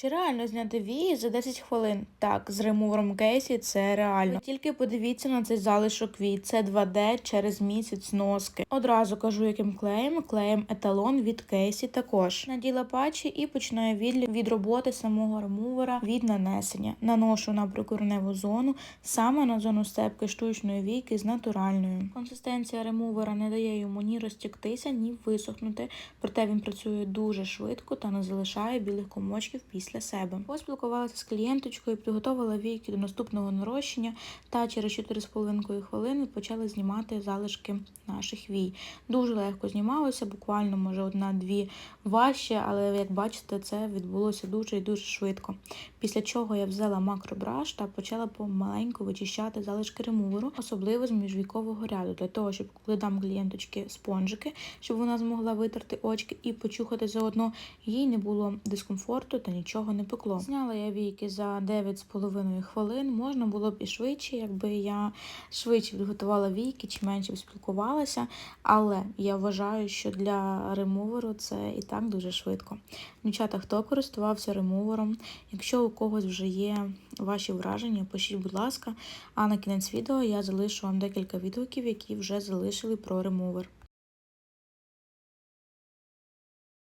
Чи реально зняти вії за 10 хвилин? Так, з ремувером Кейсі це реально. Ви тільки подивіться на цей залишок вій. Це 2D через місяць носки. Одразу кажу, яким клеєм. Клеєм еталон від Кейсі також. Наділа патчі і починаю відлік від роботи самого ремувера від нанесення. Наношу на прикореневу зону, саме на зону степки штучної війки з натуральною. Консистенція ремувера не дає йому ні розтіктися, ні висохнути, проте він працює дуже швидко та не залишає білих комочків після себе. Поспілкувалася з клієнточкою, підготувала війки до наступного нарощення та через 4,5 хвилини почали знімати залишки наших вій. Дуже легко знімалося, буквально може одна-дві важче, але як бачите, це відбулося дуже і дуже швидко. Після чого я взяла макробраш та почала помаленьку вичищати залишки ремуверу, особливо з міжвікового ряду, для того, щоб коли дам клієнточки спонжики, щоб вона змогла витерти очки і почухати заодно, їй не було дискомфорту та нічого не пекло. Зняла я війки за 9,5 хвилин. Можна було б і швидше, якби я швидше підготувала війки чи менше б спілкувалася. Але я вважаю, що для ремуверу це і так дуже швидко. Дівчата, хто користувався ремувером? Якщо у когось вже є ваші враження, пишіть, будь ласка. А на кінець відео я залишу вам декілька відгуків, які вже залишили про ремувер.